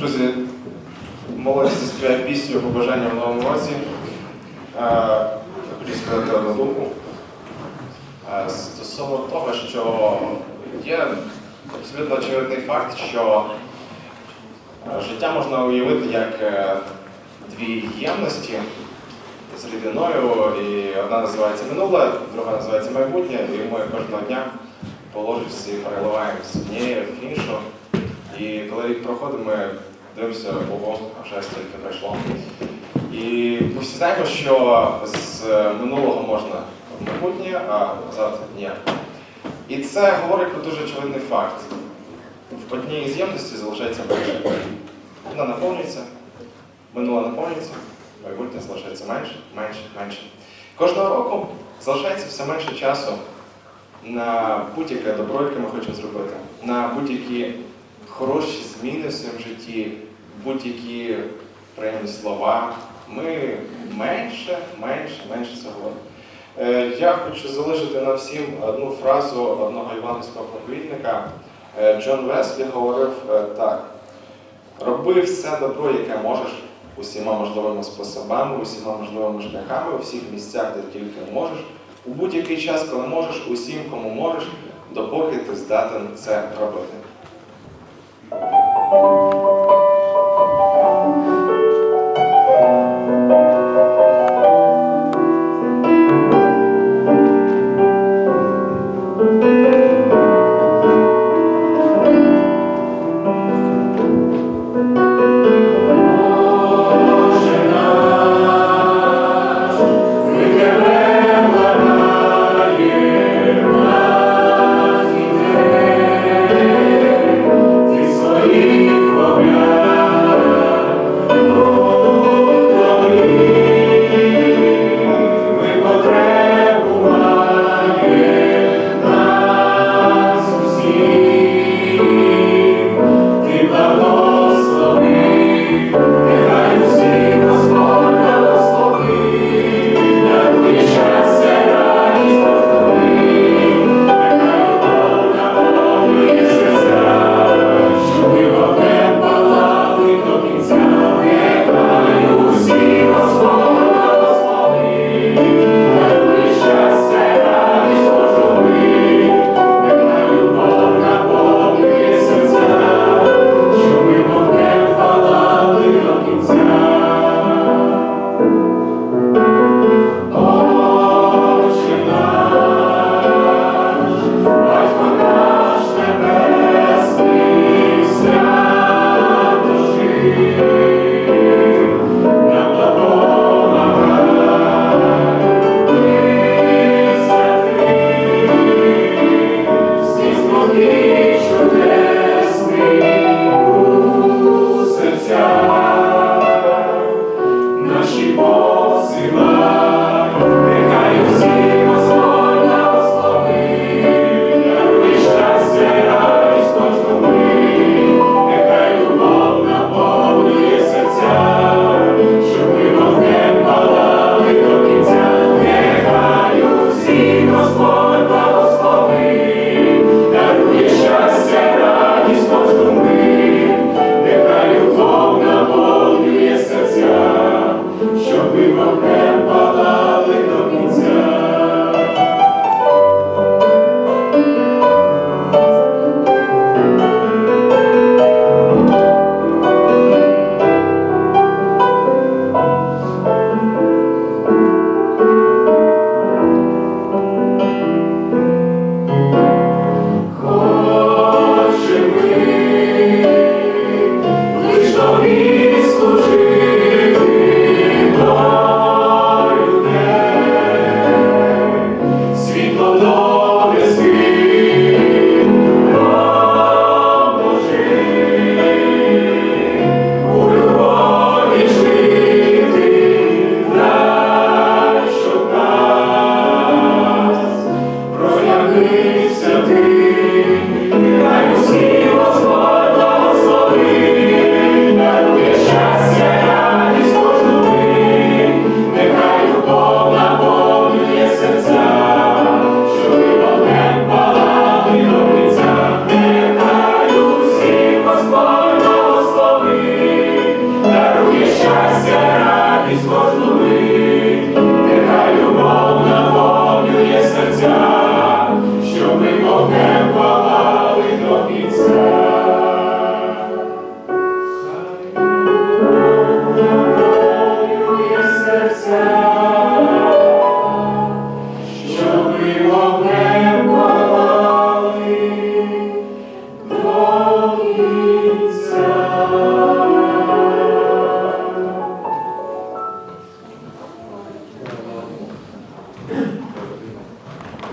Друзі, молодь заспіває пісню побажання в новому році. Хотів сказати одну думку. Стосовно того, що є абсолютно очевидний факт, що життя можна уявити як е, дві ємності з рідиною, і одна називається минуле, друга називається майбутнє, і ми кожного дня положишся і переливаємо з однієї в іншу. І коли рік проходить, ми дивимося, ого, а вже стільки пройшло. І ми всі знаємо, що з минулого можна в майбутнє, а назад ні. І це говорить про дуже очевидний факт. В одній з ємності залишається менше. Вона наповнюється, минуле наповнюється, майбутнє залишається менше, менше, менше. Кожного року залишається все менше часу на будь-яке добро, яке ми хочемо зробити, на будь-які хороші зміни в своєму житті, будь-які приємні слова. Ми менше, менше, менше цього. Е, Я хочу залишити на всім одну фразу одного іванівського проповідника. Е, Джон Веслі говорив е, так: роби все добро, яке можеш, усіма можливими способами, усіма можливими шляхами, у всіх місцях, де тільки можеш, у будь-який час, коли можеш, усім, кому можеш, допоки ти здатен це робити.